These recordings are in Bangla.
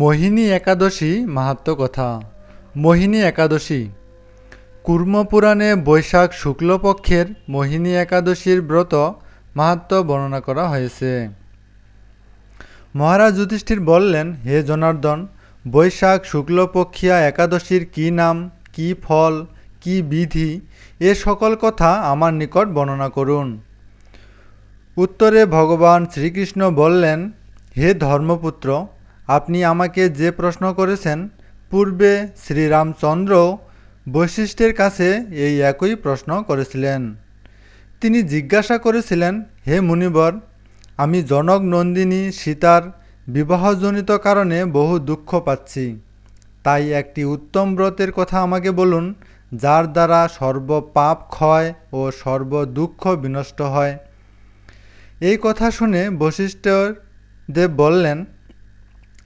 মোহিনী একাদশী মাহাত্ম কথা। মোহিনী একাদশী। কুর্মপুরাণে বৈশাখ শুক্লপক্ষের মোহিনী একাদশীর ব্রত মাহাত্ম বর্ণনা করা হয়েছে। মহারাজ যুধিষ্ঠির বললেন, হে জনার্দন, বৈশাখ শুক্লপক্ষিয়া একাদশীর কি নাম, কি ফল, কি বিধি, এ সকল কথা আমার নিকট বর্ণনা করুন। উত্তরে ভগবান শ্রীকৃষ্ণ বললেন, হে ধর্মপুত্র আপনি আমাকে যে প্রশ্ন করেছেন, পূর্বে শ্রীরামচন্দ্র বৈশিষ্ট্যের কাছে এই একই প্রশ্ন করেছিলেন। তিনি জিজ্ঞাসা করেছিলেন, হে মুনিবর, আমি জনক নন্দিনী সীতার বিবাহজনিত কারণে বহু দুঃখ পাচ্ছি। তাই একটি উত্তম ব্রতের কথা আমাকে বলুন, যার দ্বারা সর্ব পাপ ক্ষয় ও সর্ব দুঃখ বিনষ্ট হয়। এই কথা শুনে বশিষ্ঠ দেব বললেন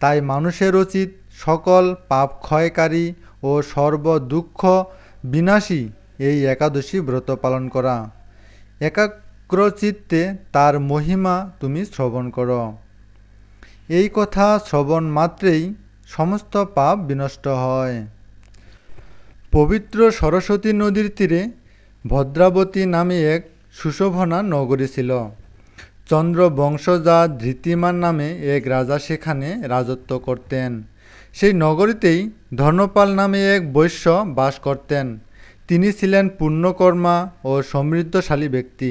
তাই মানুষের উচিত সকল পাপ ক্ষয়কারী ও সর্ব দুঃখ বিনাশী এই একাদশী ব্রত পালন করা। একাগ্রচিত্তে তার মহিমা তুমি শ্রবণ করো। এই কথা শ্রবণ মাত্রেই সমস্ত পাপ বিনষ্ট হয়। পবিত্র সরস্বতী নদীর তীরে ভদ্রাবতী নামে এক সুশোভনা নগরী ছিল। চন্দ্র বংশজা ধৃতিমান নামে এক রাজা সেখানে রাজত্ব করতেন। সেই নগরীতেই ধর্মপাল নামে এক বৈশ্য বাস করতেন। তিনি ছিলেন পুণ্যকর্মা ও সমৃদ্ধশালী ব্যক্তি।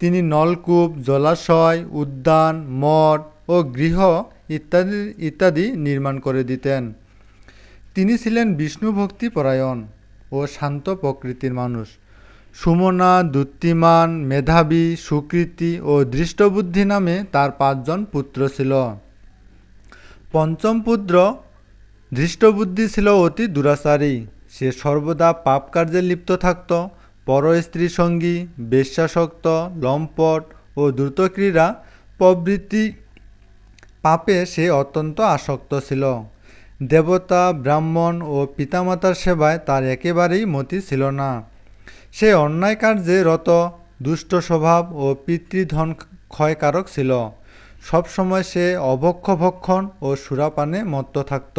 তিনি নলকূপ, জলাশয়, উদ্যান, মঠ ও গৃহ ইত্যাদি ইত্যাদি নির্মাণ করে দিতেন। তিনি ছিলেন বিষ্ণু ভক্তি পরায়ণ ও শান্ত প্রকৃতির মানুষ। সুমনা দুত্তিমান মেধাবী, সুকৃতি ও দৃষ্টবুদ্ধি নামে তার পাঁচজন পুত্র ছিল। পঞ্চম পুত্র দৃষ্টবুদ্ধি ছিল অতি দুরাচারী। সে সর্বদা পাপ কার্যে লিপ্ত থাকত। পর স্ত্রী সঙ্গী, বেশ্যাসক্ত, লম্পট ও দ্রুতক্রীড়া প্রভৃতি পাপে সে অত্যন্ত আসক্ত ছিল। দেবতা, ব্রাহ্মণ ও পিতামাতার সেবায় তার একেবারেই মতি ছিল না। সে অন্যায় কার্যে রত, দুষ্ট স্বভাব ও পিতৃধন ক্ষয়কারক ছিল। সবসময় সে অভক্ষ ভক্ষণ ও সুরাপানে মত্ত থাকত।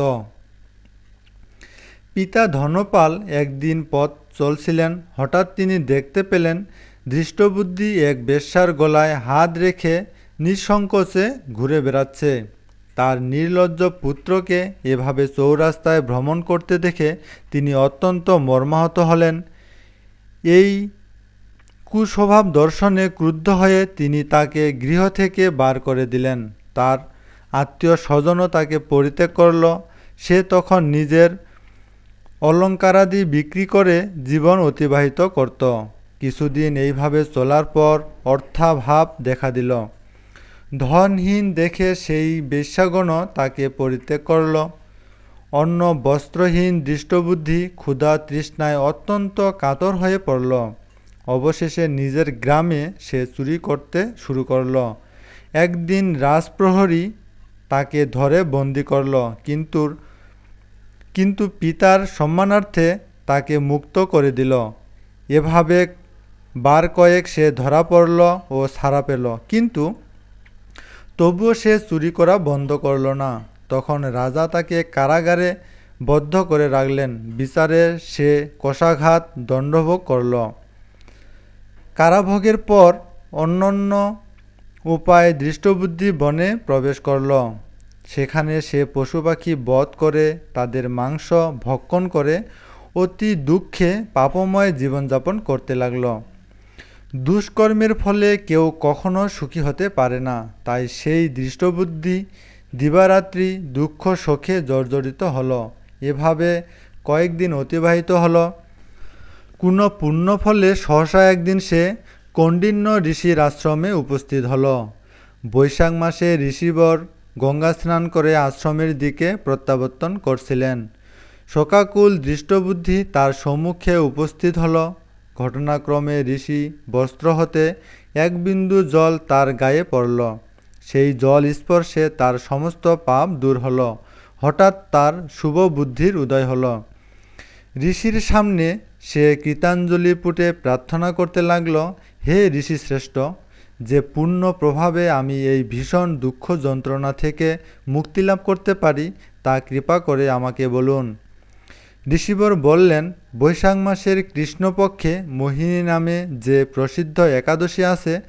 পিতা ধনপাল একদিন পথ চলছিলেন। হঠাৎ তিনি দেখতে পেলেন দৃষ্টবুদ্ধি এক বেশ্যার গলায় হাত রেখে নিঃসংকোচে ঘুরে বেড়াচ্ছে। তার নির্লজ্জ পুত্রকে এভাবে চৌরাস্তায় ভ্রমণ করতে দেখে তিনি অত্যন্ত মর্মাহত হলেন। এই কুস্বভাব দর্শনে ক্রুদ্ধ হয়ে তিনি তাকে গৃহ থেকে বার করে দিলেন। তার আত্মীয় স্বজনও তাকে পরিত্যাগ করল। সে তখন নিজের অলঙ্কারাদি বিক্রি করে জীবন অতিবাহিত করত। কিছুদিন এইভাবে চলার পর অর্থাভাব দেখা দিল। ধনহীন দেখে সেই বেশ্যাগণ তাকে পরিত্যাগ করল। অন্য বস্ত্রহীন দৃষ্টবুদ্ধি ক্ষুধা তৃষ্ণায় অত্যন্ত কাতর হয়ে পড়ল। অবশেষে নিজের গ্রামে সে চুরি করতে শুরু করল। একদিন রাজপ্রহরী তাকে ধরে বন্দি করল, কিন্তু কিন্তু পিতার সম্মানার্থে তাকে মুক্ত করে দিল। এভাবে বার কয়েক সে ধরা পড়ল ও ছাড়া পেল, কিন্তু তবুও সে চুরি করা বন্ধ করল না। তখন রাজা তাকে কারাগারে বদ্ধ করে রাখলেন। বিচারে সে কষাঘাত দণ্ডভোগ করল। কারাভোগের পর অন্যান্য উপায়ে দৃষ্টবুদ্ধি বনে প্রবেশ করল। সেখানে সে পশু পাখি বধ করে তাদের মাংস ভক্ষণ করে অতি দুঃখে পাপময় জীবনযাপন করতে লাগল। দুষ্কর্মের ফলে কেউ কখনো সুখী হতে পারে না, তাই সেই দৃষ্টবুদ্ধি দিবারাত্রি দুঃখ শোকে জর্জরিত হলো। এভাবে কয়েকদিন অতিবাহিত হলো। কোনো পুণ্য ফলে সহসা একদিন সে কণ্ডিন্য ঋষির আশ্রমে উপস্থিত হলো। বৈশাখ মাসে ঋষিবর গঙ্গা স্নান করে আশ্রমের দিকে প্রত্যাবর্তন করছিলেন। শোকাকুল দৃষ্টবুদ্ধি তার সম্মুখে উপস্থিত হল। ঘটনাক্রমে ঋষি বস্ত্র হতে এক বিন্দু জল তার গায়ে পড়ল। সেই জল স্পর্শে তার সমস্ত পাপ দূর হল। হঠাৎ তার শুভ বুদ্ধির উদয় হলো। ঋষির সামনে সে কৃতাঞ্জলি পুটে প্রার্থনা করতে লাগল, হে ঋষি শ্রেষ্ঠ, যে পূর্ণ প্রভাবে আমি এই ভীষণ দুঃখ যন্ত্রণা থেকে মুক্তি লাভ করতে পারি, তা কৃপা করে আমাকে বলুন। ঋষিবর বললেন, বৈশাখ মাসের কৃষ্ণপক্ষে মোহিনী নামে যে প্রসিদ্ধ একাদশী আছে,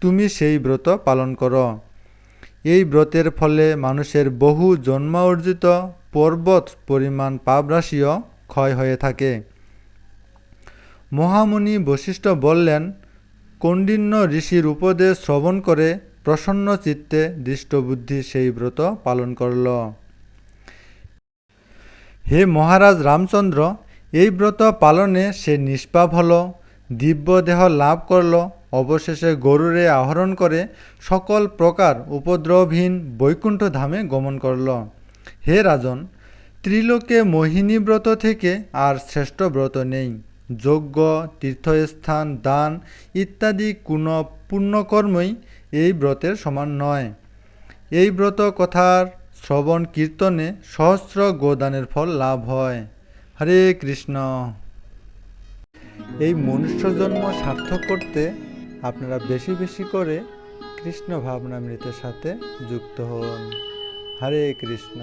তুমি সেই ব্রত পালন করো। এই ব্রতের ফলে মানুষের বহু জন্মার্জিত পর্বত পরিমাণ পাপরাশিও ক্ষয় হয়ে থাকে। মহামুনি বশিষ্ঠ বললেন কৌণ্ডিন্য ঋষির উপদেশ শ্রবণ করে প্রসন্ন চিত্তে দৃষ্টবুদ্ধি সেই ব্রত পালন করল। হে মহারাজ রামচন্দ্র, এই ব্রত পালনে সে নিষ্পাপ হল দিব্য দেহ লাভ করল অবশেষে গরুরে আহরণ করে সকল প্রকার উপদ্রবহীন বৈকুণ্ঠ ধামে গমন করল। হে রাজন, ত্রিলোকে মোহিনী ব্রত থেকে আর শ্রেষ্ঠ ব্রত নেই। যজ্ঞ, তীর্থস্থান, দান ইত্যাদি কোনো পুণ্যকর্মই এই ব্রতের সমান নয়। এই ব্রত কথার শ্রবণ কীর্তনে সহস্র গোদানের ফল লাভ হয়। হরে কৃষ্ণ। এই মনুষ্য জন্ম সার্থক করতে আপনারা বেশি বেশি করে কৃষ্ণ ভাবনামৃতের সাথে যুক্ত হন। হরে কৃষ্ণ।